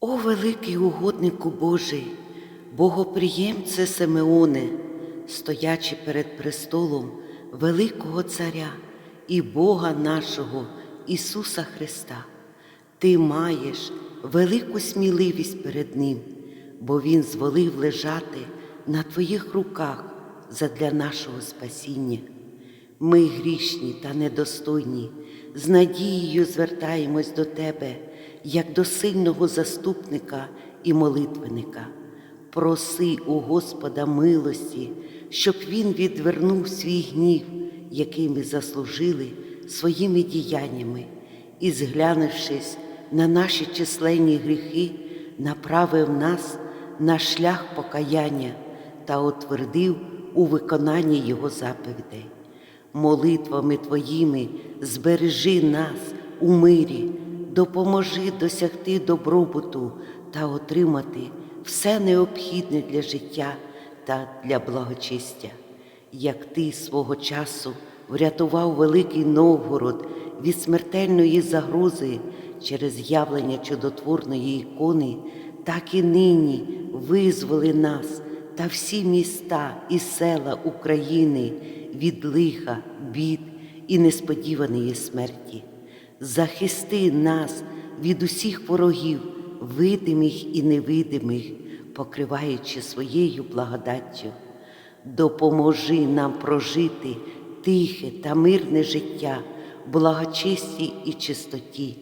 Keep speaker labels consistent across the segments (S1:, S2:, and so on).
S1: О, великий угоднику Божий, богоприємце Симеоне, стоячи перед престолом великого Царя і Бога нашого Ісуса Христа, ти маєш велику сміливість перед Ним, бо Він зволив лежати на твоїх руках задля нашого спасіння. Ми грішні та недостойні, з надією звертаємось до Тебе, як до сильного заступника і молитвенника. Проси у Господа милості, щоб Він відвернув свій гнів, який ми заслужили своїми діяннями, і, зглянувшись на наші численні гріхи, направив нас на шлях покаяння та утвердив у виконанні Його заповідей молитвами Твоїми збережи нас у мирі, допоможи досягти добробуту та отримати все необхідне для життя та для благочистя, як Ти свого часу врятував Великий Новгород від смертельної загрози через явлення чудотворної ікони, так і нині визволи нас та всі міста і села України від лиха, бід і несподіваної смерті. Захисти нас від усіх ворогів, видимих і невидимих, покриваючи своєю благодаттю. Допоможи нам прожити тихе та мирне життя, в благочесті і чистоті.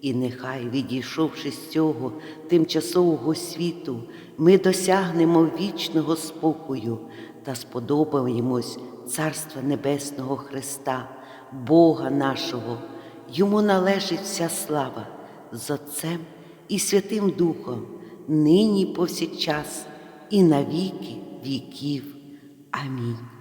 S1: І нехай, відійшовши з цього тимчасового світу, ми досягнемо вічного спокою та сподобаємось Царства Небесного Христа, Бога нашого. Йому належить вся слава з Отцем і Святим Духом, нині повсякчас і на віки віків. Амінь.